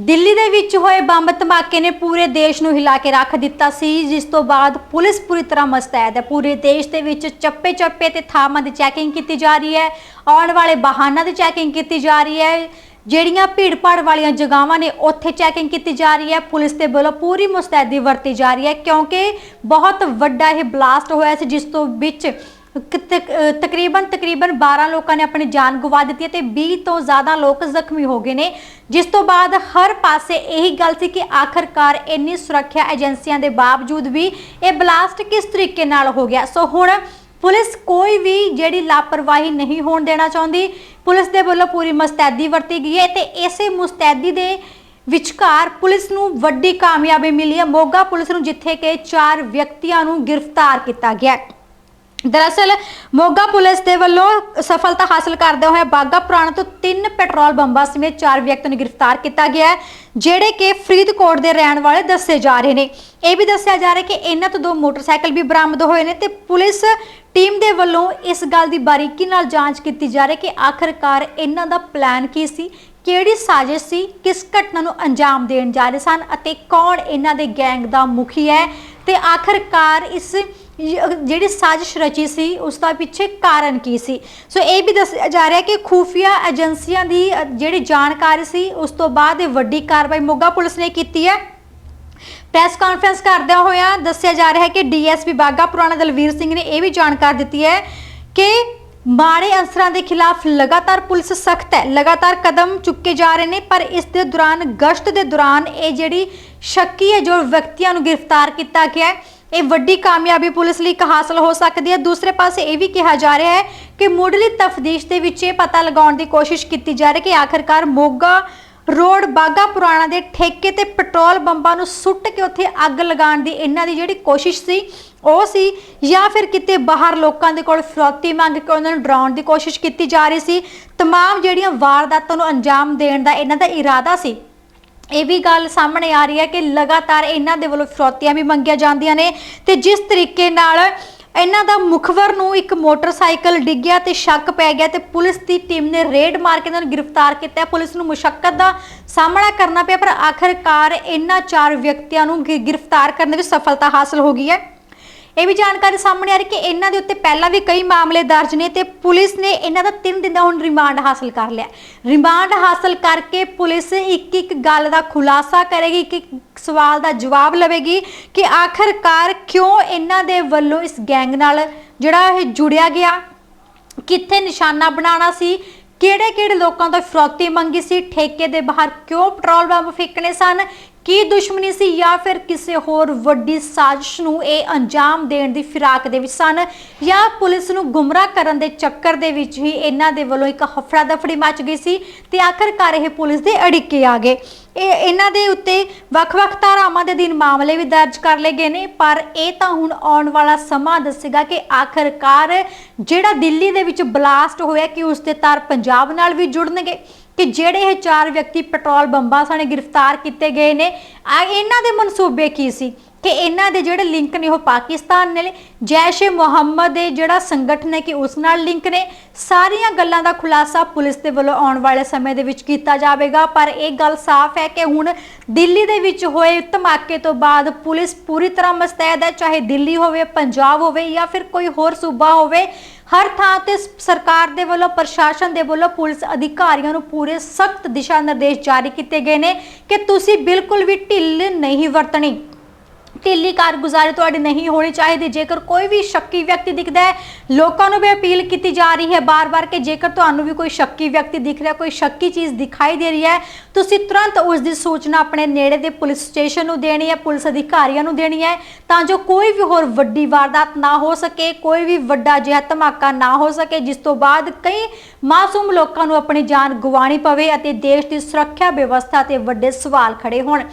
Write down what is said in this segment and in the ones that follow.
ਦਿੱਲੀ ਦੇ ਵਿੱਚ ਹੋਏ ਬੰਬ ਧਮਾਕੇ ਨੇ ਪੂਰੇ ਦੇਸ਼ ਨੂੰ ਹਿਲਾ ਕੇ ਰੱਖ ਦਿੱਤਾ ਸੀ, ਜਿਸ ਤੋਂ ਬਾਅਦ ਪੁਲਿਸ ਪੂਰੀ ਤਰ੍ਹਾਂ ਮਸਤੈਦ ਹੈ। ਪੂਰੇ ਦੇਸ਼ ਦੇ ਵਿੱਚ ਚੱਪੇ ਚੱਪੇ ਤੇ ਥਾਵਾਂ ਦੀ ਚੈਕਿੰਗ ਕੀਤੀ ਜਾ ਰਹੀ ਹੈ, ਆਉਣ ਵਾਲੇ ਵਾਹਨਾਂ ਦੀ ਚੈਕਿੰਗ ਕੀਤੀ ਜਾ ਰਹੀ ਹੈ, ਜਿਹੜੀਆਂ ਭੀੜ-ਭਾੜ ਵਾਲੀਆਂ ਜਗ੍ਹਾਵਾਂ ਨੇ ਉੱਥੇ ਚੈਕਿੰਗ ਕੀਤੀ ਜਾ ਰਹੀ ਹੈ। ਪੁਲਿਸ ਦੇ ਵੱਲੋਂ ਪੂਰੀ ਮੁਸਤੈਦੀ ਵਰਤੀ ਜਾ ਰਹੀ ਹੈ, ਕਿਉਂਕਿ ਬਹੁਤ ਵੱਡਾ ਇਹ ਬਲਾਸਟ ਹੋਇਆ ਸੀ, ਜਿਸ ਤੋਂ ਵਿੱਚ ਤਕ- ਅਹ, ਤਕਰੀਬਨ ਤਕਰੀਬਨ 12 ਲੋਕਾਂ ਨੇ ਆਪਣੀ ਜਾਨ ਗਵਾ ਦਿੱਤੀ ਹੈ ਤੇ 20 ਤੋਂ ਜ਼ਿਆਦਾ ਲੋਕ ਜ਼ਖਮੀ ਹੋ ਗਏ ਨੇ। ਜਿਸ ਤੋਂ ਬਾਅਦ ਹਰ ਪਾਸੇ ਇਹੀ ਗੱਲ ਸੀ ਕਿ ਆਖਰਕਾਰ ਇੰਨੀ ਸੁਰੱਖਿਆ ਏਜੰਸੀਆਂ ਦੇ ਬਾਵਜੂਦ ਵੀ ਇਹ ਬਲਾਸਟ ਕਿਸ ਤਰੀਕੇ ਨਾਲ ਹੋ ਗਿਆ। ਸੋ ਹੁਣ ਪੁਲਿਸ ਕੋਈ ਵੀ ਜਿਹੜੀ ਲਾਪਰਵਾਹੀ ਨਹੀਂ ਹੋਣ ਦੇਣਾ ਚਾਹੁੰਦੀ, ਪੁਲਿਸ ਦੇ ਵੱਲੋਂ ਪੂਰੀ ਮੁਸਤੈਦੀ ਵਰਤੀ ਗਈ ਹੈ ਤੇ ਇਸੇ ਮੁਸਤੈਦੀ ਦੇ ਵਿਚਕਾਰ ਪੁਲਿਸ ਨੂੰ ਵੱਡੀ ਕਾਮਯਾਬੀ ਮਿਲੀ ਹੈ। ਮੋਗਾ ਪੁਲਿਸ ਨੂੰ ਜਿੱਥੇ ਕਿ ਚਾਰ ਵਿਅਕਤੀਆਂ ਨੂੰ ਗ੍ਰਿਫਤਾਰ ਕੀਤਾ ਗਿਆ ਹੈ। ਦਰਅਸਲ ਮੋਗਾ ਪੁਲਿਸ ਦੇ ਵੱਲੋਂ ਸਫਲਤਾ ਹਾਸਲ ਕਰਦੇ ਹੋਏ ਬਾਗਾ ਪੁਰਾਣਾ ਤੋਂ ਤਿੰਨ ਪੈਟਰੋਲ ਬੰਬਾਂ ਸਮੇਤ ਚਾਰ ਵਿਅਕਤੀਆਂ ਨੂੰ ਗ੍ਰਿਫਤਾਰ ਕੀਤਾ ਗਿਆ ਹੈ, ਜਿਹੜੇ ਕਿ ਫਰੀਦਕੋਟ ਦੇ ਰਹਿਣ ਵਾਲੇ ਦੱਸੇ ਜਾ ਰਹੇ ਨੇ। ਇਹ ਵੀ ਦੱਸਿਆ ਜਾ ਰਿਹਾ ਕਿ ਇਹਨਾਂ ਤੋਂ ਦੋ ਮੋਟਰਸਾਈਕਲ ਵੀ ਬਰਾਮਦ ਹੋਏ ਨੇ ਤੇ ਪੁਲਿਸ ਟੀਮ ਦੇ ਵੱਲੋਂ ਇਸ ਗੱਲ ਦੀ ਬਾਰੀਕੀ ਨਾਲ ਜਾਂਚ ਕੀਤੀ ਜਾ ਰਹੀ ਕਿ ਆਖਰਕਾਰ ਇਹਨਾਂ ਦਾ ਪਲਾਨ ਕੀ ਸੀ, ਕਿਹੜੀ ਸਾਜ਼ਿਸ਼ ਸੀ, ਕਿਸ ਘਟਨਾ ਨੂੰ ਅੰਜਾਮ ਦੇਣ ਜਾ ਰਹੇ ਸਨ ਅਤੇ ਕੌਣ ਇਹਨਾਂ ਦੇ ਗੈਂਗ ਦਾ ਮੁਖੀ ਹੈ ਤੇ ਆਖਰਕਾਰ ਇਸ ਜਿਹੜੀ ਸਾਜ਼ਿਸ਼ ਰਚੀ ਸੀ, ਉਸ ਦਾ ਪਿੱਛੇ ਕਾਰਨ ਕੀ ਸੀ? ਸੋ ਇਹ ਵੀ ਦੱਸਿਆ ਜਾ ਰਿਹਾ ਕਿ ਖੂਫੀਆ ਏਜੰਸੀਆਂ ਦੀ ਜਿਹੜੀ ਜਾਣਕਾਰੀ ਸੀ, ਉਸ ਤੋਂ ਬਾਅਦ ਇਹ ਵੱਡੀ ਕਾਰਵਾਈ ਮੋਗਾ ਪੁਲਿਸ ਨੇ ਕੀਤੀ ਹੈ। ਪ੍ਰੈਸ ਕਾਨਫਰੰਸ ਕਰਦਿਆਂ ਹੋਇਆਂ ਦੱਸਿਆ ਜਾ ਰਿਹਾ ਹੈ ਕਿ ਡੀਐਸਪੀ ਬਾਗਾ ਪੁਰਾਣਾ ਦਲਵੀਰ ਸਿੰਘ ਨੇ ਇਹ ਵੀ ਜਾਣਕਾਰੀ ਦਿੱਤੀ ਹੈ ਕਿ ਮਾੜੇ ਅਨਸਰਾਂ ਦੇ ਖਿਲਾਫ ਲਗਾਤਾਰ ਪੁਲਿਸ ਸਖਤ ਹੈ। ਲਗਾਤਾਰ ਕਦਮ ਚੁੱਕੇ ਜਾ ਰਹੇ ਨੇ, ਪਰ ਇਸ ਦੇ ਦੌਰਾਨ, ਗਸ਼ਤ ਦੇ ਦੌਰਾਨ ਇਹ ਜਿਹੜੀ ਸ਼ੱਕੀ ਹੈ, ਜੋ ਵਿਅਕਤੀਆਂ ਨੂੰ ਗ੍ਰਿਫਤਾਰ ਕੀਤਾ ਗਿਆ ਹੈ ਇਹ ਵੱਡੀ ਕਾਮਯਾਬੀ ਪੁਲਿਸ ਲਈ ਇੱਕ ਹਾਸਲ ਹੋ ਸਕਦੀ ਹੈ ਦੂਸਰੇ ਪਾਸੇ ਇਹ ਵੀ ਕਿਹਾ ਜਾ ਰਿਹਾ ਹੈ ਕਿ ਮੁੱਢਲੀ ਤਫਤੀਸ਼ ਦੇ ਵਿੱਚ ਇਹ ਪਤਾ ਲਗਾਉਣ ਦੀ ਕੋਸ਼ਿਸ਼ ਕੀਤੀ ਜਾ ਰਹੀ ਹੈ ਕਿ ਆਖਰਕਾਰ ਮੋਗਾ ਰੋਡ ਬਾਗਾ ਪੁਰਾਣਾ ਦੇ ਠੇਕੇ ਤੇ ਪੈਟਰੋਲ ਬੰਬਾਂ ਨੂੰ ਸੁੱਟ ਕੇ ਉੱਥੇ ਅੱਗ ਲਗਾਉਣ ਦੀ ਇਹਨਾਂ ਦੀ ਜਿਹੜੀ ਕੋਸ਼ਿਸ਼ ਸੀ ਉਹ ਸੀ ਜਾਂ ਫਿਰ ਕਿਤੇ ਬਾਹਰ ਲੋਕਾਂ ਦੇ ਕੋਲ ਫਿਰੌਤੀ ਮੰਗ ਕੇ ਉਹਨਾਂ ਨੂੰ ਡਰਾਉਣ ਦੀ ਕੋਸ਼ਿਸ਼ ਕੀਤੀ ਜਾ ਰਹੀ ਸੀ तमाम ਜਿਹੜੀਆਂ ਵਾਰਦਾਤਾਂ ਨੂੰ ਅੰਜਾਮ ਦੇਣ ਦਾ ਇਹਨਾਂ ਦਾ ਇਰਾਦਾ ਸੀ ਇਹ ਵੀ ਗੱਲ ਸਾਹਮਣੇ ਆ ਰਹੀ ਹੈ ਕਿ ਲਗਾਤਾਰ ਇਹਨਾਂ ਦੇ ਵੱਲੋਂ ਫਿਰੌਤੀਆਂ ਵੀ ਮੰਗੀਆਂ ਜਾਂਦੀਆਂ ਨੇ ਤੇ ਜਿਸ ਤਰੀਕੇ ਨਾਲ ਇਹਨਾਂ ਦਾ ਮੁਖਵਰ ਨੂੰ ਇੱਕ ਮੋਟਰਸਾਈਕਲ ਡਿੱਗਿਆ ਤੇ ਸ਼ੱਕ ਪੈ ਗਿਆ ਤੇ ਪੁਲਿਸ ਦੀ ਟੀਮ ਨੇ ਰੇਡ ਮਾਰ ਕੇ ਇਹਨਾਂ ਨੂੰ ਗ੍ਰਿਫਤਾਰ ਕੀਤਾ ਪੁਲਿਸ ਨੂੰ ਮੁਸ਼ਕਲ ਦਾ ਸਾਹਮਣਾ ਕਰਨਾ ਪਿਆ, ਪਰ ਆਖਰਕਾਰ ਇਹਨਾਂ ਚਾਰ ਵਿਅਕਤੀਆਂ ਨੂੰ ਗ੍ਰਿਫਤਾਰ ਕਰਨ ਵਿੱਚ ਸਫਲਤਾ ਹਾਸਲ ਹੋ ਗਈ ਹੈ। ਇਹ ਵੀ ਜਾਣਕਾਰੀ ਸਾਹਮਣੇ ਆ ਰਹੀ ਕਿ ਇਹਨਾਂ ਦੇ ਉੱਤੇ ਪਹਿਲਾਂ ਵੀ ਕਈ ਮਾਮਲੇ ਦਰਜ ਨੇ ਤੇ ਪੁਲਿਸ ਨੇ ਇਹਨਾਂ ਦਾ 3 ਦਿਨ ਦਾ ਹੁਣ ਰਿਮਾਂਡ ਹਾਸਲ ਕਰ ਲਿਆ। ਰਿਮਾਂਡ ਹਾਸਲ ਕਰਕੇ ਪੁਲਿਸ ਇੱਕ ਇੱਕ ਗੱਲ ਦਾ ਖੁਲਾਸਾ ਕਰੇਗੀ ਇੱਕ ਸਵਾਲ ਦਾ ਜਵਾਬ ਲਵੇਗੀ ਕਿ ਆਖਰਕਾਰ ਕਿਉਂ ਇਹਨਾਂ ਦੇ ਵੱਲੋਂ ਇਸ ਗੈਂਗ ਨਾਲ ਜਿਹੜਾ ਇਹ ਜੁੜਿਆ ਗਿਆ, ਕਿੱਥੇ ਨਿਸ਼ਾਨਾ ਬਣਾਉਣਾ ਸੀ ਕਿਹੜੇ ਕਿਹੜੇ ਲੋਕਾਂ ਤੋਂ ਫਰੋਤੀ ਮੰਗੀ ਸੀ, ਠੇਕੇ ਦੇ ਬਾਹਰ ਕਿਉਂ ਪੈਟਰੋਲ ਬੰਬ ਫੇਕਣੇ ਸਨ ਕੀ ਦੁਸ਼ਮਣੀ ਸੀ ਜਾਂ ਫਿਰ ਕਿਸੇ ਹੋਰ ਵੱਡੀ ਸਾਜ਼ਿਸ਼ ਨੂੰ ਇਹ ਅੰਜਾਮ ਦੇਣ ਦੀ ਫਿਰਾਕ ਦੇ ਵਿੱਚ ਸਨ? ਜਾਂ ਪੁਲਿਸ ਨੂੰ ਗੁੰਮਰਾਹ ਕਰਨ ਦੇ ਚੱਕਰ ਦੇ ਵਿੱਚ ਹੀ ਇਹਨਾਂ ਦੇ ਵੱਲੋਂ ਇੱਕ ਹਫੜਾ ਦਫੜੀ ਮਚ ਗਈ ਸੀ ਤੇ ਆਖਰਕਾਰ ਇਹ ਪੁਲਿਸ ਦੇ ਅੜਿੱਕੇ ਆ ਗਏ। ਇਹ ਇਹਨਾਂ ਦੇ ਉੱਤੇ ਵੱਖ-ਵੱਖ ਧਾਰਾਵਾਂ ਦੇ ਅਧੀਨ ਮਾਮਲੇ ਵੀ ਦਰਜ ਕਰ ਲਏ ਗਏ ਨੇ, ਪਰ ਇਹ ਤਾਂ ਹੁਣ ਆਉਣ ਵਾਲਾ ਸਮਾਂ ਦੱਸੇਗਾ ਕਿ ਆਖਰਕਾਰ ਜਿਹੜਾ ਦਿੱਲੀ ਦੇ ਵਿੱਚ ਬਲਾਸਟ ਹੋਇਆ ਕਿ ਉਸ ਦੇ ਤਾਰ ਪੰਜਾਬ ਨਾਲ ਵੀ ਜੁੜਨਗੇ। ਕਿ ਜਿਹੜੇ ਇਹ ਚਾਰ ਵਿਅਕਤੀ ਪੈਟਰੋਲ ਬੰਬਾਂ ਸਾਨੇ ਗ੍ਰਿਫਤਾਰ ਕੀਤੇ ਗਏ ਨੇ ਆ ਇਹਨਾਂ ਦੇ ਮਨਸੂਬੇ ਕੀ ਸੀ? ਕਿ ਇਹਨਾਂ ਦੇ ਜਿਹੜੇ ਲਿੰਕ ਨੇ ਉਹ ਪਾਕਿਸਤਾਨ ਨੇ ਜੈਸ਼ ਏ ਮੁਹੰਮਦ ਦੇ ਜਿਹੜਾ ਸੰਗਠਨ ਹੈ ਕਿ ਉਸ ਨਾਲ ਲਿੰਕ ਨੇ। ਸਾਰੀਆਂ ਗੱਲਾਂ ਦਾ ਖੁਲਾਸਾ ਪੁਲਿਸ ਦੇ ਵੱਲੋਂ ਆਉਣ ਵਾਲੇ ਸਮੇਂ ਦੇ ਵਿੱਚ ਕੀਤਾ ਜਾਵੇਗਾ। ਪਰ ਇਹ ਗੱਲ ਸਾਫ਼ ਹੈ ਕਿ ਹੁਣ ਦਿੱਲੀ ਦੇ ਵਿੱਚ ਹੋਏ ਧਮਾਕੇ ਤੋਂ ਬਾਅਦ ਪੁਲਿਸ ਪੂਰੀ ਤਰ੍ਹਾਂ ਮਸਤੈਦ ਹੈ। ਚਾਹੇ ਦਿੱਲੀ ਹੋਵੇ, ਪੰਜਾਬ ਹੋਵੇ ਜਾਂ ਫਿਰ ਕੋਈ ਹੋਰ ਸੂਬਾ ਹੋਵੇ, ਹਰ ਥਾਂ ਤੇ ਸਰਕਾਰ ਦੇ ਵੱਲੋਂ, ਪ੍ਰਸ਼ਾਸਨ ਦੇ ਵੱਲੋਂ ਪੁਲਿਸ ਅਧਿਕਾਰੀਆਂ ਨੂੰ ਪੂਰੇ ਸਖਤ ਦਿਸ਼ਾ ਨਿਰਦੇਸ਼ ਜਾਰੀ ਕੀਤੇ ਗਏ ਨੇ ਕਿ ਤੁਸੀਂ ਬਿਲਕੁਲ ਵੀ ਢਿੱਲ ਨਹੀਂ ਵਰਤਣੀ। ਢਿੱਲੀ ਕਾਰਗੁਜ਼ਾਰੀ ਤੁਹਾਡੀ ਨਹੀਂ ਹੋਣੀ ਚਾਹੀਦੀ। ਜੇਕਰ ਕੋਈ ਵੀ ਸ਼ੱਕੀ ਵਿਅਕਤੀ ਦਿਖਦਾ ਹੈ, ਲੋਕਾਂ ਨੂੰ ਵੀ ਅਪੀਲ ਕੀਤੀ ਜਾ ਰਹੀ ਹੈ ਬਾਰ-ਬਾਰ ਕਿ ਜੇਕਰ ਤੁਹਾਨੂੰ ਵੀ ਕੋਈ ਸ਼ੱਕੀ ਵਿਅਕਤੀ ਦਿਖ ਰਿਹਾ, ਕੋਈ ਸ਼ੱਕੀ ਚੀਜ਼ ਦਿਖਾਈ ਦੇ ਰਹੀ ਹੈ, ਤੁਸੀਂ ਤੁਰੰਤ ਉਸ ਦੀ ਸੂਚਨਾ ਆਪਣੇ ਨੇੜੇ ਦੇ ਪੁਲਿਸ ਸਟੇਸ਼ਨ ਨੂੰ ਦੇਣੀ ਹੈ, ਪੁਲਿਸ ਅਧਿਕਾਰੀਆਂ ਨੂੰ ਦੇਣੀ ਹੈ, ਤਾਂ ਜੋ ਕੋਈ ਵੀ ਹੋਰ ਵੱਡੀ ਵਾਰਦਾਤ ਨਾ ਹੋ ਸਕੇ, ਕੋਈ ਵੀ ਵੱਡਾ ਜਿਹਾ ਧਮਾਕਾ ਨਾ ਹੋ ਸਕੇ, ਜਿਸ ਤੋਂ ਬਾਅਦ ਕਈ ਮਾਸੂਮ ਲੋਕਾਂ ਨੂੰ ਆਪਣੀ ਜਾਨ ਗਵਾਉਣੀ ਪਵੇ ਅਤੇ ਦੇਸ਼ ਦੀ ਸੁਰੱਖਿਆ ਵਿਵਸਥਾ ਤੇ ਵੱਡੇ ਸਵਾਲ ਖੜੇ ਹੋਣ।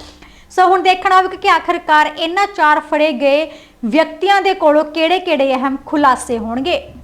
ਸੋ ਹੁਣ ਦੇਖਣਾ ਹੋਵੇਗਾ ਕਿ ਆਖਰਕਾਰ ਇਹਨਾਂ ਚਾਰ ਫੜੇ ਗਏ ਵਿਅਕਤੀਆਂ ਦੇ ਕੋਲੋਂ ਕਿਹੜੇ-ਕਿਹੜੇ ਅਹਿਮ ਖੁਲਾਸੇ ਹੋਣਗੇ।